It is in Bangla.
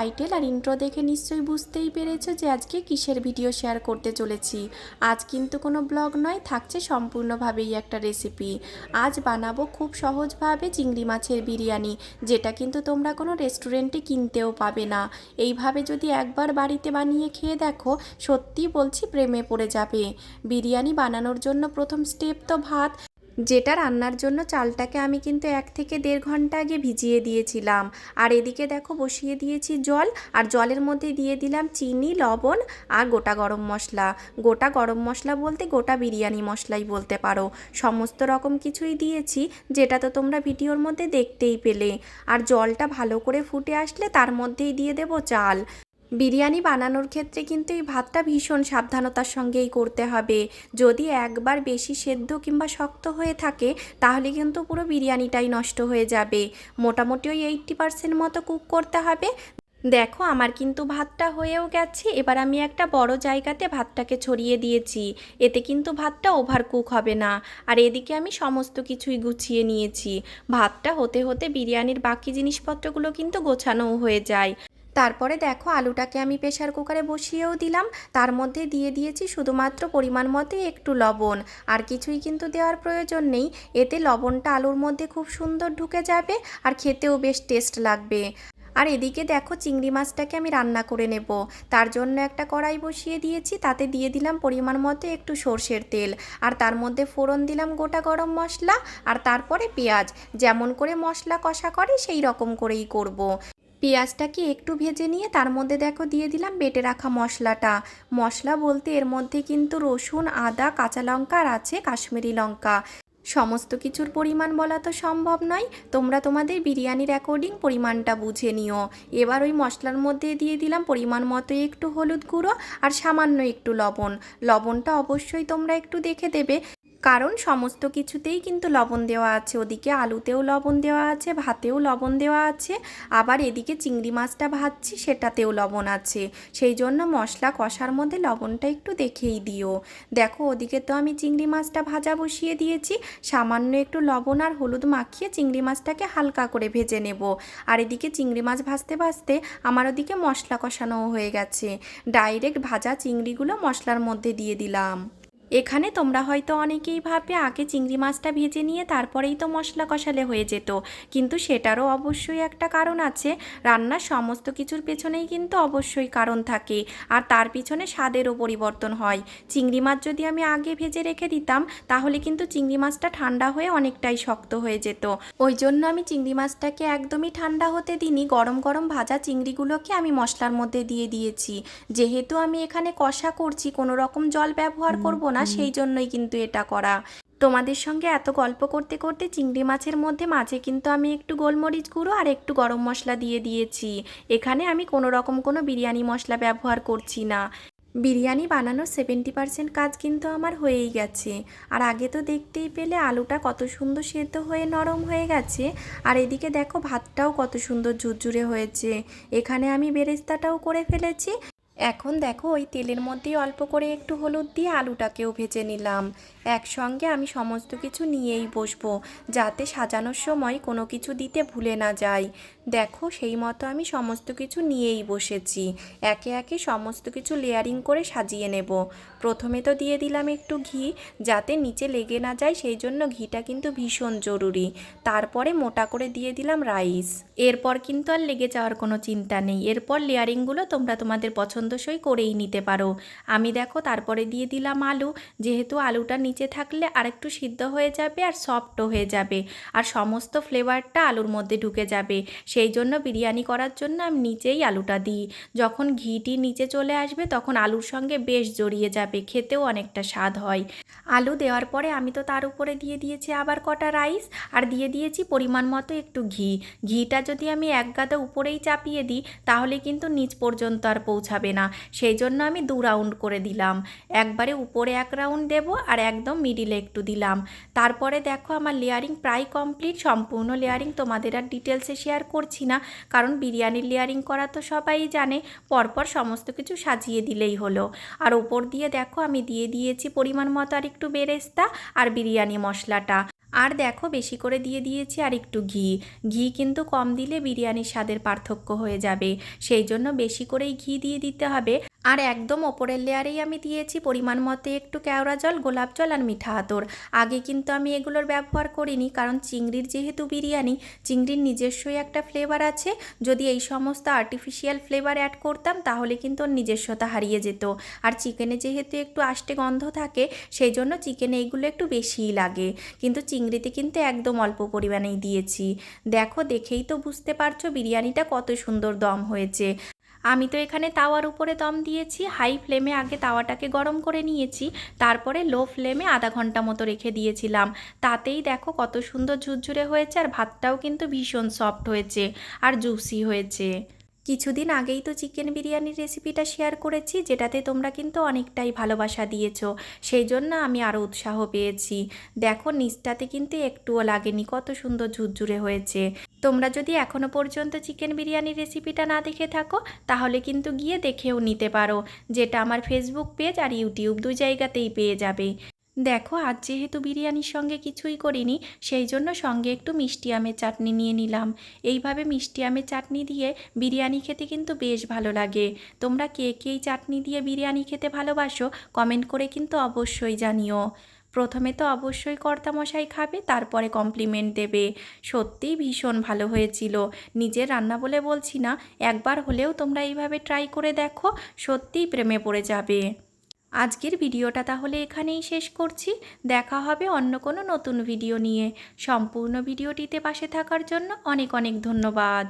টাইটেল আর ইন্ট্রো দেখে নিশ্চয়ই বুঝতেই পেরেছ যে আজকে কিসের ভিডিও শেয়ার করতে চলেছি। আজ কিন্তু কোনো ব্লগ নয়, থাকছে সম্পূর্ণভাবেই একটা রেসিপি আজ বানাবো খুব সহজভাবে চিংড়ি মাছের বিরিয়ানি, যেটা কিন্তু তোমরা কোনো রেস্টুরেন্টে কিনতেও পাবে না। এইভাবে যদি একবার বাড়িতে বানিয়ে খেয়ে দেখো সত্যি বলছি প্রেমে পড়ে যাবে। বিরিয়ানি বানানোর জন্য প্রথম স্টেপ তো ভাত যেটা রান্নার জন্য চালটাকে আমি কিন্তু এক থেকে দেড় ঘণ্টা আগে ভিজিয়ে দিয়েছিলাম। আর এদিকে দেখো বসিয়ে দিয়েছি জল, আর জলের মধ্যে দিয়ে দিলাম চিনি, লবণ আর গোটা গরম মশলা। গোটা গরম মশলা বলতে গোটা বিরিয়ানি মশলাই বলতে পারো। সমস্ত রকম কিছুই দিয়েছি, যেটা তো তোমরা ভিডিওর মধ্যে দেখতেই পেলে। আর জলটা ভালো করে ফুটে আসলে তার মধ্যেই দিয়ে দেবো চাল। বিরিয়ানি বানানোর ক্ষেত্রে কিন্তু এই ভাতটা ভীষণ সাবধানতার সঙ্গেই করতে হবে। যদি একবার বেশি সেদ্ধ কিংবা শক্ত হয়ে থাকে, তাহলে কিন্তু পুরো বিরিয়ানিটাই নষ্ট হয়ে যাবে। মোটামুটি ওই এইট্টি পার্সেন্ট মতো কুক করতে হবে। দেখো, আমার কিন্তু ভাতটা হয়েও গেছে। এবার আমি একটা বড় জায়গাতে ভাতটাকে ছড়িয়ে দিয়েছি। এতে কিন্তু ভাতটা ওভার কুক হবে না। আর এদিকে আমি সমস্ত কিছুই গুছিয়ে নিয়েছি। ভাতটা হতে হতে বিরিয়ানির বাকি জিনিসপত্রগুলো কিন্তু গোছানোও হয়ে যায়। তারপরে দেখো আলুটাকে আমি প্রেশার কুকারে বসিয়েও দিলাম। তার মধ্যে দিয়ে দিয়েছি শুধুমাত্র পরিমাণ মতে একটু লবণ। আর কিছুই কিন্তু দেওয়ার প্রয়োজন নেই। এতে লবণটা আলুর মধ্যে খুব সুন্দর ঢুকে যাবে আর খেতেও বেশ টেস্ট লাগবে। আর এদিকে দেখো চিংড়ি মাছটাকে আমি রান্না করে নেব। তার জন্য একটা কড়াই বসিয়ে দিয়েছি। তাতে দিয়ে দিলাম পরিমাণ মতো একটু সর্ষের তেল। আর তার মধ্যে ফোড়ন দিলাম গোটা গরম মশলা। আর তারপরে পেঁয়াজ। যেমন করে মশলা কষা করে সেই রকম করেই করব। পেঁয়াজটাকে একটু ভেজে নিয়ে তার মধ্যে দেখো দিয়ে দিলাম বেটে রাখা মশলাটা। মশলা বলতে এর মধ্যে কিন্তু রসুন, আদা, কাঁচা লঙ্কা আর আছে কাশ্মীরি লঙ্কা। সমস্ত কিছুর পরিমাণ বলা তো সম্ভব নয়। তোমরা তোমাদের বিরিয়ানির অ্যাকর্ডিং পরিমাণটা বুঝে নিও। এবার ওই মশলার মধ্যে দিয়ে দিলাম পরিমাণ মতো একটু হলুদ গুঁড়ো আর সামান্য একটু লবণ। লবণটা অবশ্যই তোমরা একটু দেখে দেবে। কারণ সমস্ত কিছুতেই কিন্তু লবণ দেওয়া আছে। ওদিকে আলুতেও লবণ দেওয়া আছে, ভাতেও লবণ দেওয়া আছে, আবার এদিকে চিংড়ি মাছটা ভাজছি, সেটাতেও লবণ আছে। সেই জন্য মশলা কষার মধ্যে লবণটা একটু দেখেই দিও। দেখো, ওদিকে তো আমি চিংড়ি মাছটা ভাজা বসিয়ে দিয়েছি। সামান্য একটু লবণ আর হলুদ মাখিয়ে চিংড়ি মাছটাকে হালকা করে ভেজে নেব। আর এদিকে চিংড়ি মাছ ভাজতে ভাজতে আমার ওদিকে মশলা কষানোও হয়ে গেছে। ডাইরেক্ট ভাজা চিংড়িগুলো মশলার মধ্যে দিয়ে দিলাম। এখানে তোমরা হয়তো অনেকেই ভাবে আগে চিংড়ি মাছটা ভেজে নিয়ে তারপরেই তো মশলা কষালে হয়ে যেত। কিন্তু সেটারও অবশ্যই একটা কারণ আছে। রান্নার সমস্ত কিছুর পেছনেই কিন্তু অবশ্যই কারণ থাকে। আর তার পিছনে স্বাদেরও পরিবর্তন হয়। চিংড়ি মাছ যদি আমি আগে ভেজে রেখে দিতাম তাহলে কিন্তু চিংড়ি মাছটা ঠান্ডা হয়ে অনেকটাই শক্ত হয়ে যেত। ওই জন্য আমি চিংড়ি মাছটাকে একদমই ঠান্ডা হতে দিনই গরম গরম ভাজা চিংড়িগুলোকে আমি মশলার মধ্যে দিয়ে দিয়েছি। যেহেতু আমি এখানে কষা করছি কোনো রকম জল ব্যবহার করব না সেই জন্যই কিন্তু এটা করা। তোমাদের সঙ্গে এত গল্প করতে করতে চিংড়ি মাছের মধ্যে মাঝে কিন্তু আমি একটু গোলমরিচ গুঁড়ো আর একটু গরম মশলা দিয়ে দিয়েছি। এখানে আমি কোনো রকম কোনো বিরিয়ানি মশলা ব্যবহার করছি না। বিরিয়ানি বানানোর সেভেন্টি পার্সেন্ট কাজ কিন্তু আমার হয়েই গেছে। আর আগে তো দেখতেই পেলে আলুটা কত সুন্দর সেদ্ধ হয়ে নরম হয়ে গেছে, আর এদিকে দেখো ভাতটাও কত সুন্দর ঝুরঝুরে হয়েছে। এখানে আমি বেরেস্তাটাও করে ফেলেছি। এখন দেখো, ওই তেলের মধ্যেই অল্প করে একটু হলুদ দিয়ে আলুটাকেও ভেজে নিলাম। একসঙ্গে আমি সমস্ত কিছু নিয়েই বসবো, যাতে সাজানোর সময় কোনো কিছু দিতে ভুলে না যাই। দেখো, সেই মতো আমি সমস্ত কিছু নিয়েই বসেছি। একে একে সমস্ত কিছু লেয়ারিং করে সাজিয়ে নেব। প্রথমে তো দিয়ে দিলাম একটু ঘি, যাতে নিচে লেগে না যায়, সেই জন্য ঘিটা কিন্তু ভীষণ জরুরি। তারপরে মোটা করে দিয়ে দিলাম রাইস। এরপর কিন্তু আর লেগে যাওয়ার কোনো চিন্তা নেই। এরপর লেয়ারিংগুলো তোমরা তোমাদের পছন্দসই করেই নিতে পারো। আমি দেখো তারপরে দিয়ে দিলাম আলু। যেহেতু আলুটা নিচে থাকলে আরেকটু সিদ্ধ হয়ে যাবে আর সফটও হয়ে যাবে। আর সমস্ত ফ্লেভারটা আলুর মধ্যে ঢুকে যাবে। সেই জন্য বিরিয়ানি করার জন্য আমি নিচেই আলুটা দিই। যখন ঘিটি নিচে চলে আসবে তখন আলুর সঙ্গে বেশ জড়িয়ে যাবে, খেতেও অনেকটা স্বাদ হয়। আলু দেওয়ার পরে আমি তো তার উপরে দিয়ে দিয়েছি আবার কটা রাইস আর দিয়ে দিয়েছি পরিমাণ মতো একটু ঘি। ঘিটা যদি আমি এক গাদা উপরেই চাপিয়ে দিই তাহলে কিন্তু নিচ পর্যন্ত আর পৌঁছাবে না। সেই জন্য আমি দু রাউন্ড করে দিলাম। একবারে উপরে এক রাউন্ড দেব আর একদম মিডিলে একটু দিলাম। তারপরে দেখো আমার লেয়ারিং প্রায় কমপ্লিট সম্পূর্ণ লেয়ারিং তোমাদের আর ডিটেলসে শেয়ার করছি না। কারণ বিরিয়ানির লেয়ারিং করা তো সবাই জানে। পরপর সমস্ত কিছু সাজিয়ে দিলেই হলো। আর ওপর দিয়ে দেখো আমি দিয়ে দিয়েছি পরিমাণ মতো আর একটু বেরেস্তা আর বিরিয়ানি মশলাটা। আর দেখো, বেশি করে দিয়ে দিয়েছি আর একটু ঘি। ঘি কিন্তু কম দিলে বিরিয়ানির স্বাদের পার্থক্য হয়ে যাবে। সেই জন্য বেশি করেই ঘি দিয়ে দিতে হবে। আর একদম ওপরের লেয়ারেই আমি দিয়েছি পরিমাণ মতো একটু কেওড়া জল, গোলাপ জল আর মিঠা আতর। আগে কিন্তু আমি এগুলোর ব্যবহার করিনি কারণ চিংড়ির যেহেতু বিরিয়ানি, চিংড়ির নিজস্বই একটা ফ্লেভার আছে। যদি এই সমস্ত আর্টিফিশিয়াল ফ্লেভার অ্যাড করতাম তাহলে কিন্তু ওর নিজস্বতা হারিয়ে যেত। আর চিকেনে যেহেতু একটু আষ্টে গন্ধ থাকে, সেই জন্য চিকেনে এইগুলো একটু বেশিই লাগে। কিন্তু চিংড়িতে কিন্তু একদম অল্প পরিমাণেই দিয়েছি। দেখো, দেখেই তো বুঝতে পারছ বিরিয়ানিটা কত সুন্দর দম হয়েছে। আমি তো এখানে তাওয়ার উপরে দম দিয়েছি, হাই ফ্লেমে আগে তাওয়াটাকে গরম করে নিয়েছি, তারপরে লো ফ্লেমে আধা ঘণ্টা মতো রেখে দিয়েছিলাম। তাতেই দেখো কত সুন্দর ঝুরঝুরে হয়েছে আর ভাতটাও কিন্তু ভীষণ সফট হয়েছে আর জুসি হয়েছে। কিছুদিন আগেই তো চিকেন বিরিয়ানির রেসিপিটা শেয়ার করেছি, যেটাতে তোমরা কিন্তু অনেকটাই ভালোবাসা দিয়েছ। সেই জন্য আমি আরও উৎসাহ পেয়েছি। দেখো, নিচটাতে কিন্তু একটুও লাগেনি, কত সুন্দর ঝুরঝুরে হয়েছে। তোমরা যদি এখনও পর্যন্ত চিকেন বিরিয়ানির রেসিপিটা না দেখে থাকো, তাহলে কিন্তু গিয়ে দেখেও নিতে পারো, যেটা আমার ফেসবুক পেজ আর ইউটিউব দুই জায়গাতেই পেয়ে যাবে। দেখো, আজ যেহেতু বিরিয়ানির সঙ্গে কিছুই করিনি, সেই জন্য সঙ্গে একটু মিষ্টি আমের চাটনি নিয়ে নিলাম। এইভাবে মিষ্টি আমের চাটনি দিয়ে বিরিয়ানি খেতে কিন্তু বেশ ভালো লাগে। তোমরা কে কে এই চাটনি দিয়ে বিরিয়ানি খেতে ভালোবাসো, কমেন্ট করে কিন্তু অবশ্যই জানিও। প্রথমে তো অবশ্যই কর্তামশাই খাবে, তারপরে কমপ্লিমেন্ট দেবে। সত্যিই ভীষণ ভালো হয়েছিল। নিজের রান্না বলে বলছি না, একবার হলেও তোমরা এইভাবে ট্রাই করে দেখো, সত্যিই প্রেমে পড়ে যাবে। আজকের ভিডিওটা তাহলে এখানেই শেষ করছি। দেখা হবে অন্য কোনো নতুন ভিডিও নিয়ে। সম্পূর্ণ ভিডিওটিতে পাশে থাকার জন্য অনেক অনেক ধন্যবাদ।